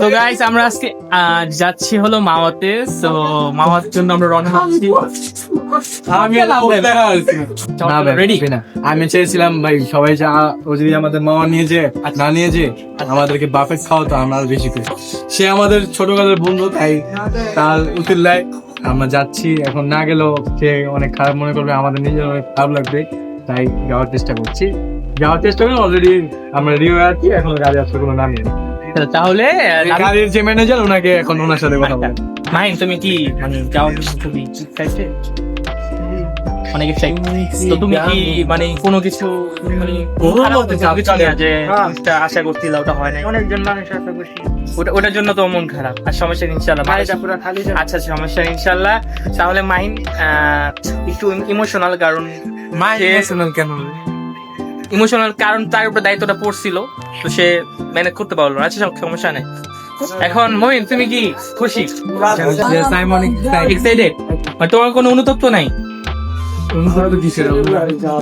তো গাইস আমরা আজকে যাচ্ছি হলো মাওয়াতে তো মাওয়ার জন্য আমরা রওনা হচ্ছি। আমি রেডি আমি চেয়েছিলাম ভাই সবাই যা ও যদি আমাদের মামা নিয়ে যে না নিয়ে যে আমাদেরকে বাফেট খাওয়াতো আমরা বেশি খুশি। সে আমাদের ছোটকালের বন্ধু তাই তার উচিল্লায় আমরা যাচ্ছি। এখন না গেলেও সে অনেক খারাপ মনে করবে আমাদের নিজের অনেক খারাপ লাগবে তাই যাওয়ার চেষ্টা করছি। যাওয়ার চেষ্টা করি অলরেডি আমরা রেডি হয়ে আছি এখন গাড়ি আসলে কোনো নামিয়ে তাহলে গাড়ির যে ম্যানেজার ওনাকে এখন ওনার সাথে কথা বলে মাহিন তুমি কি মানে যাওয়ার জন্য খুবই এক্সাইটেড অনেক এক্সাইটেড তো তুমি কি মানে কোনো কিছু মানে খারাপ কিছু নিয়ে যে আশা করছিল ওটা হয় না অনেকজন মানুষ আশা করছি। ওটা ওটার জন্য তো মন খারাপ। আর সমস্যা ইনশাল্লাহ যাবে। আচ্ছা সমস্যা নেই, ইনশাল্লাহ তাহলে মাহিন আহ, একটু ইমোশনাল কারণ মাইন্ড কেন? ইমোশনাল কারণ তার উপরে দায়িত্বটা পড়ছিল তো সে ম্যানেজ করতে পারল না। আচ্ছা সমস্যা নেই। এখন মহিন তুমি কি খুশি? এক্সাইটেড তোমার কোনো অনুতপ্ত নাই?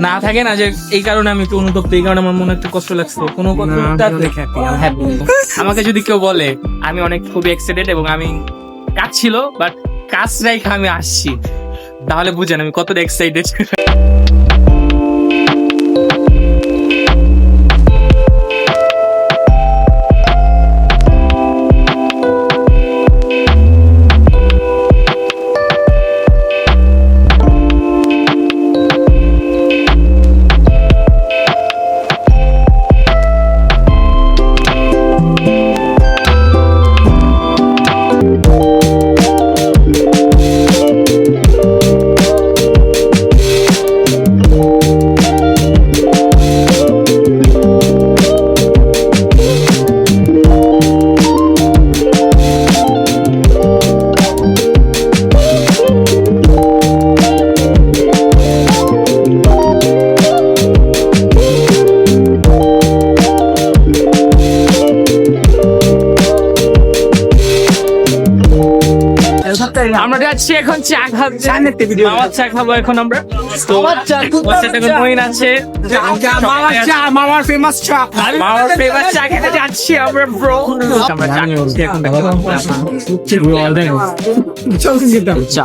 না থাকে না যে এই কারণে আমি একটু অনুতপ্ত এই কারণে আমার মনে একটু কষ্ট লাগছে। কোনো happy, I'm happy। আমাকে যদি কেউ বলে আমি অনেক খুবই এক্সাইটেড এবং আমি কাজ ছিল বাট কাজ রেখে আমি আসছি। তাহলে বুঝেন আমি কতটা এক্সাইটেড আমরা যাচ্ছি এখন চা খাচ্ছি মামার চা খাব এখন আমরা। তো মহিন আছে। মামার ফেমাস চা মামার ফেমাস চা খেতে যাচ্ছি আমরা ব্রো আমরা চা খাচ্ছি এখন চা।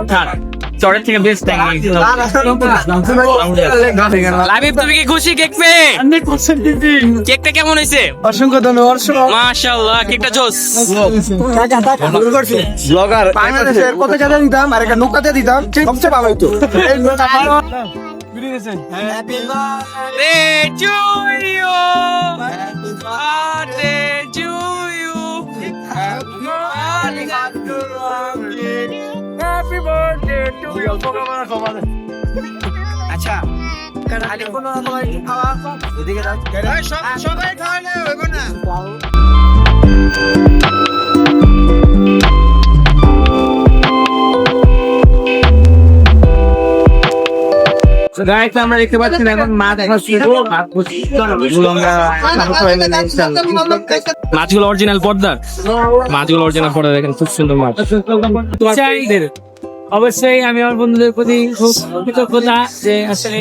থাক লাবিব তুমি কি খুশি কেক পেয়ে কেকটা কেমন হয়েছে অসংখ্য ধন্যবাদ মাশাআল্লাহ কেকটা জোস ব্লগার বাংলাদেশের কত জায়গা দিতাম আর একটা নৌকাতে দিতাম সবচেয়ে ভালো হইতো Birthday to you. Birthday. আচ্ছা খালি কোনো রকম খাওয়া এদিকে সবাই খাওয়ালে হইব না। গাইস আমরা দেখতে পাচ্ছি এখন মাছ মাছগুলো অরিজিনাল পর্দার মাছগুলো অরিজিনাল পর্দা দেখেন খুব সুন্দর মাছ। অবশ্যই আমি আমার বন্ধুদের প্রতি খুব কৃতজ্ঞতা যে আসলে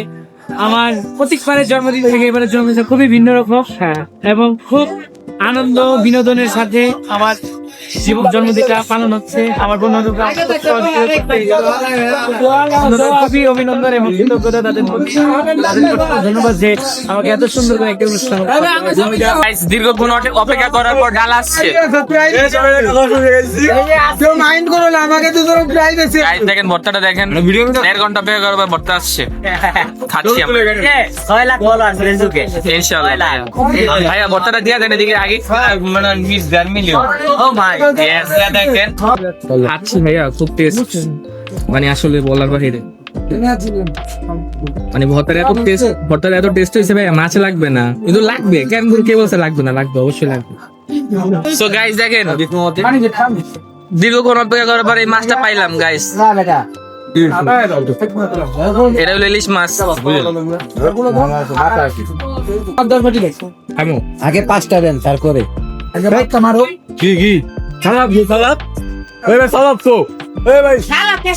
আমার প্রত্যেকবারের জন্মদিন থেকে এবারের জন্মদিন খুবই ভিন্ন রকম হ্যাঁ। এবং খুব আনন্দ বিনোদনের সাথে আমার জীবন জন্মদিনটা পালন হচ্ছে। আমার বন্ধুরা খুবই অভিনন্দন এবং কৃতজ্ঞতা তাদের ধন্যবাদ যে আমাকে এত সুন্দর করে একটা অনুষ্ঠান দীর্ঘক্ষণ অপেক্ষা করার পর ডাল আসছে। মাইন্ড করো না আমাকে তো তোর প্রাইজ আছে দেখেন ভর্তাটা দেখেন। দেড় ঘণ্টা অপেক্ষা করার পর ভর্তা আসছে। খাচ্ছি ছয় লাখ ইনশাআল্লাহ ভাইয়া। ভর্তাটা দিয়ে দেন এদিকে আগে। মানে মিস দেড় মিলিয়ন ও দেখেন। খাচ্ছি ভাইয়া খুব টেস্ট মানে আসলে বলার বাহিরে। মানে ভর্তার এত টেস্ট ভর্তার এত টেস্ট হয়েছে ভাই মাছ লাগবে না। কিন্তু লাগবে কেন কে বলছে লাগবে না? লাগবে অবশ্যই লাগবে। সো গাইস দেখেন। দীর্ঘক্ষণ অপেক্ষা করার পর এই মাছটা পাইলাম গাইস এটা হলো ইলিশ মাছ। আগে পাঁচটা দেন তারপরে কি কি? সালাদ কি সালাদ এই ভাই সালাদ তো। এই ভাই।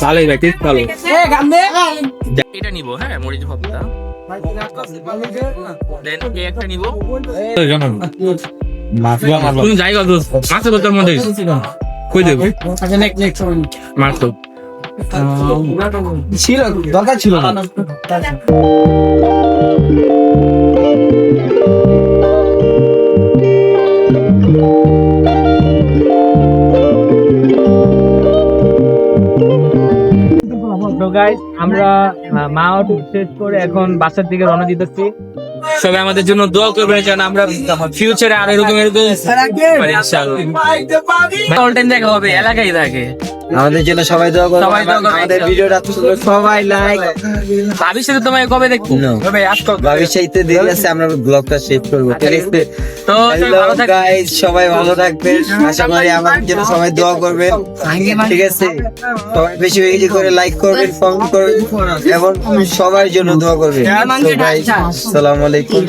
ভালোই ভাই টেস্ট ভালো। এটা নিব হ্যাঁ মরিচ ভর্তা। দেন এই একটা নিব। যাই গো মাছ ভর্তার মধ্যে কই দেব? মাছ তো ছিল দরকার ছিল না। তো গাইস আমরা মা অটো শেষ করে এখন বাসার দিকে রওনা দিতেছি। সবাই আমাদের জন্য দোয়া করবেন যেন আমরা ফিউচারে আরও এরকম এরকম ইনশাআল্লাহ। অল টাইম দেখা হবে এলাকায় থাকে। আমাদের জন্য সবাই দোয়া করবেন। সবাই দোয়া করবেন। আমাদের ভিডিওটা সবাই লাইক সাথে তোমায় কবে দেখব. ভাই আসতো ভবিষ্যতে দেরি আছে আমরা ব্লগটা শেষ করব তো সবাই ভালো থাকবেন গাইস সবাই ভালো থাকবেন। আশা করি আমাদের জন্য সবাই দোয়া করবেন। ঠিক আছে? সবাই বেশি বেশি করে লাইক করবেন কমেন্ট করবেন এবং সবার জন্য দোয়া করবেন। So guys, আসসালামু আলাইকুম।